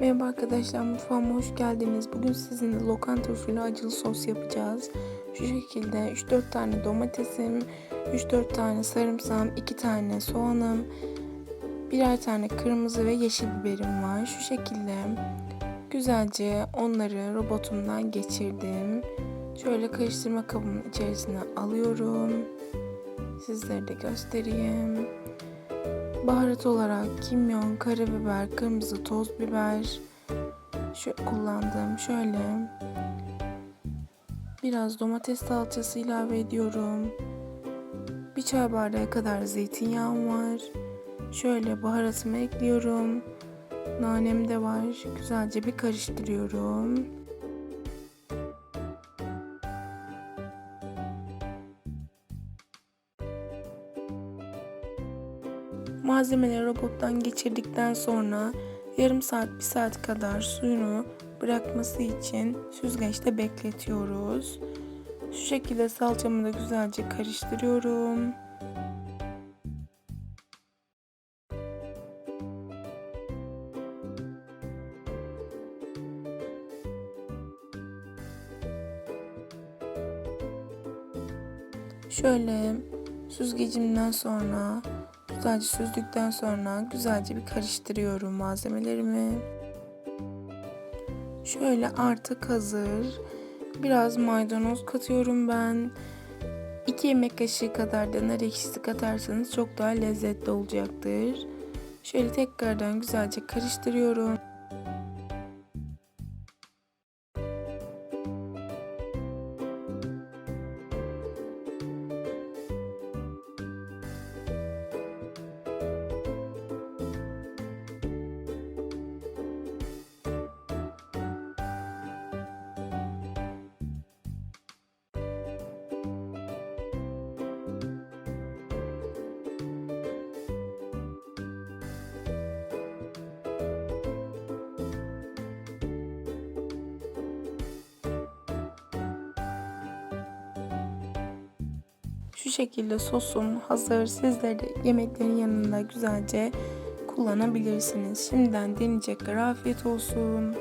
Merhaba arkadaşlar mutfağıma hoş geldiniz. Bugün sizinle lokanta usulü acılı sos yapacağız. Şu şekilde 3-4 tane domatesim, 3-4 tane sarımsağım, 2 tane soğanım, birer tane kırmızı ve yeşil biberim var. Şu şekilde güzelce onları robotumdan geçirdim. Şöyle karıştırma kabımın içerisine alıyorum. Sizlere de göstereyim. Baharat olarak kimyon, karabiber, kırmızı toz biber şu kullandım. Şöyle biraz domates salçası ilave ediyorum. Bir çay bardağı kadar zeytinyağım var. Şöyle baharatımı ekliyorum. Nanem de var. Güzelce bir karıştırıyorum. Malzemeleri robottan geçirdikten sonra yarım saat bir saat kadar suyunu bırakması için süzgeçte bekletiyoruz. Şu şekilde salçamı da güzelce karıştırıyorum. Şöyle süzgecimden sonra güzelce süzdükten sonra güzelce bir karıştırıyorum malzemelerimi. Şöyle artık hazır. Biraz maydanoz katıyorum ben. 2 yemek kaşığı kadar da nar ekşisi katarsanız çok daha lezzetli olacaktır. Şöyle tekrardan güzelce karıştırıyorum. Şu şekilde sosum hazır. Sizler de yemeklerin yanında güzelce kullanabilirsiniz. Şimdiden deneyecekler afiyet olsun.